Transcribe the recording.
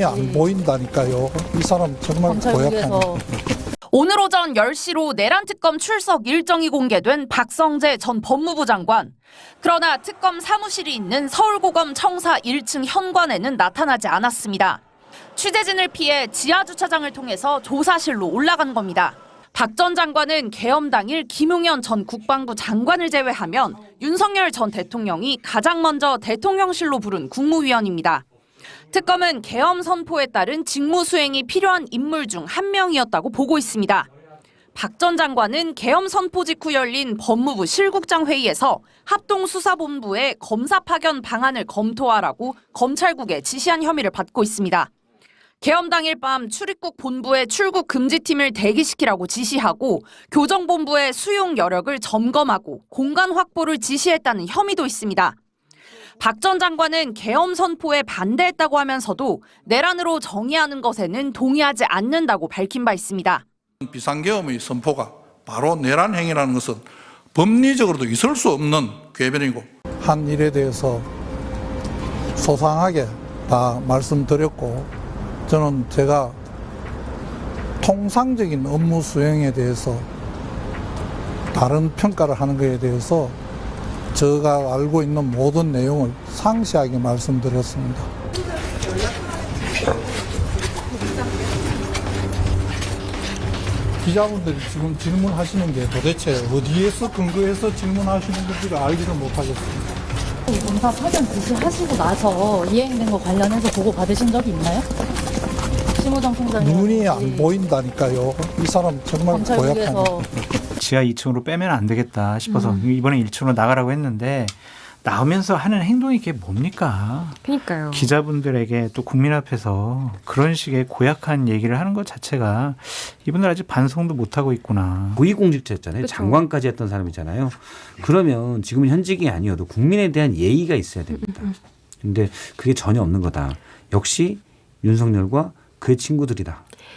눈이 안 보인다니까요. 이 사람 정말 고약한. 오늘 오전 10시로 내란 특검 출석 일정이 공개된 박성재 전 법무부 장관. 그러나 특검 사무실이 있는 서울고검 청사 1층 현관에는 나타나지 않았습니다. 취재진을 피해 지하 주차장을 통해서 조사실로 올라간 겁니다. 박 전 장관은 개엄 당일 김용현 전 국방부 장관을 제외하면 윤석열 전 대통령이 가장 먼저 대통령실로 부른 국무위원입니다. 특검은 계엄 선포에 따른 직무 수행이 필요한 인물 중 한 명이었다고 보고 있습니다. 박 전 장관은 계엄 선포 직후 열린 법무부 실국장 회의에서 합동수사본부에 검사 파견 방안을 검토하라고 검찰국에 지시한 혐의를 받고 있습니다. 계엄 당일 밤 출입국 본부에 출국 금지팀을 대기시키라고 지시하고 교정본부의 수용 여력을 점검하고 공간 확보를 지시했다는 혐의도 있습니다. 박 전 장관은 계엄 선포에 반대했다고 하면서도 내란으로 정의하는 것에는 동의하지 않는다고 밝힌 바 있습니다. 비상계엄의 선포가 바로 내란 행위라는 것은 법리적으로도 있을 수 없는 궤변이고 한 일에 대해서 소상하게 다 말씀드렸고 저는 제가 통상적인 업무 수행에 대해서 다른 평가를 하는 것에 대해서 제가 알고 있는 모든 내용을 상세하게 말씀드렸습니다. 기자분들이 지금 질문하시는 게 도대체 어디에서 근거해서 질문하시는 건지를 알지를 못하겠습니다. 검사 파견 지시하시고 나서 이행된 거 관련해서 보고 받으신 적이 있나요? 심우정 총장이 눈이 안 보인다니까요. 이 사람 정말 고약한. 검찰국에서 지하 2층으로 빼면 안 되겠다 싶어서 이번에 1층으로 나가라고 했는데 나오면서 하는 행동이 이게 뭡니까? 그니까요. 기자분들에게 또 국민 앞에서 그런 식의 고약한 얘기를 하는 것 자체가 이분들 아직 반성도 못 하고 있구나. 고위공직자였잖아요. 그쵸. 장관까지 했던 사람이잖아요. 그러면 지금은 현직이 아니어도 국민에 대한 예의가 있어야 됩니다. 근데 그게 전혀 없는 거다. 역시 윤석열과 그의 친구들이다.